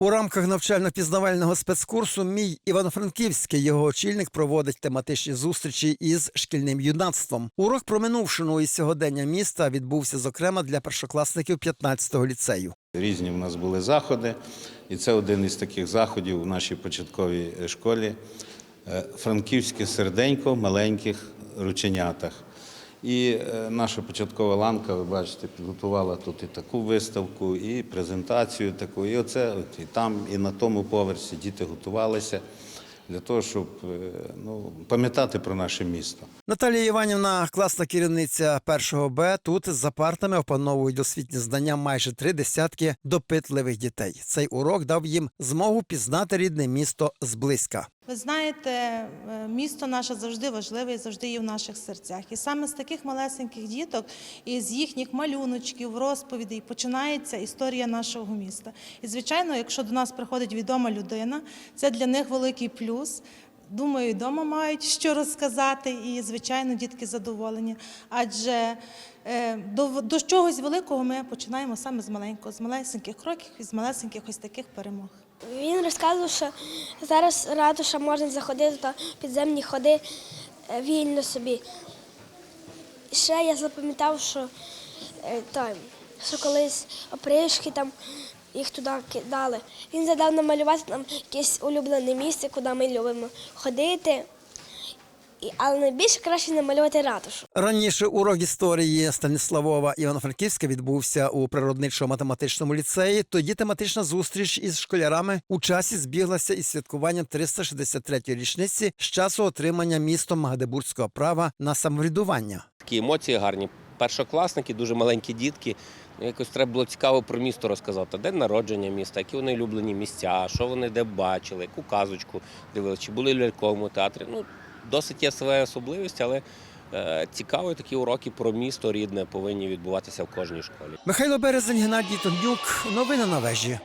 У рамках навчально-пізнавального спецкурсу Мій Івано-Франківський його очільник проводить тематичні зустрічі із шкільним юнацтвом. Урок про минувшину і сьогодення міста відбувся зокрема для першокласників 15-го ліцею. Різні в нас були заходи, і це один із таких заходів у нашій початковій школі. Е, Франківське серденько маленьких рученятах. І е, наша початкова ланка, ви бачите, підготувала тут і таку виставку, і презентацію таку. І оце і там, і на тому поверсі діти готувалися для того, щоб е, ну, пам'ятати про наше місто. Наталія Іванівна, класна керівниця першого Б, тут за партами опановують освітні знання майже три десятки допитливих дітей. Цей урок дав їм змогу пізнати рідне місто зблизька. Ви знаєте, е, місто наше завжди важливе і завжди є в наших серцях. І саме з таких малесеньких діток і з їхніх малюночків, розповідей починається історія нашого міста. І звичайно, якщо до нас приходить відома людина, це для них великий плюс. Думаю, вдома мають що розказати, і звичайно, дітки задоволені. Адже е, до, до чогось великого ми починаємо саме з маленького, з малесеньких кроків і з малесеньких ось таких перемог. Він розказував, що зараз ратуша можна заходити та підземні ходи е, вільно собі. Ще я запам'ятав, що, е, що колись опришки там їх туди кидали. Він задав намалювати нам якесь улюблене місце, куди ми любимо ходити. І, але найбільше краще намалювати ратушу. Раніше урок історії Станіславова Івано-Франківська відбувся у природничо-математичному ліцеї. Тоді тематична зустріч із школярами у часі збіглася із святкуванням 363-ї річниці з часу отримання містом Магдебурзького права на самоврядування. Такі емоції гарні. Першокласники, дуже маленькі дітки. Якось треба було цікаво про місто розказати. День народження міста, які вони улюблені місця, що вони де бачили, яку казочку дивилися, чи були в ляльковому театрі. Ну, досить є своя особливість, але е, цікаві такі уроки про місто рідне повинні відбуватися в кожній школі. Михайло Березень, Геннадій Тонюк. Новини на вежі.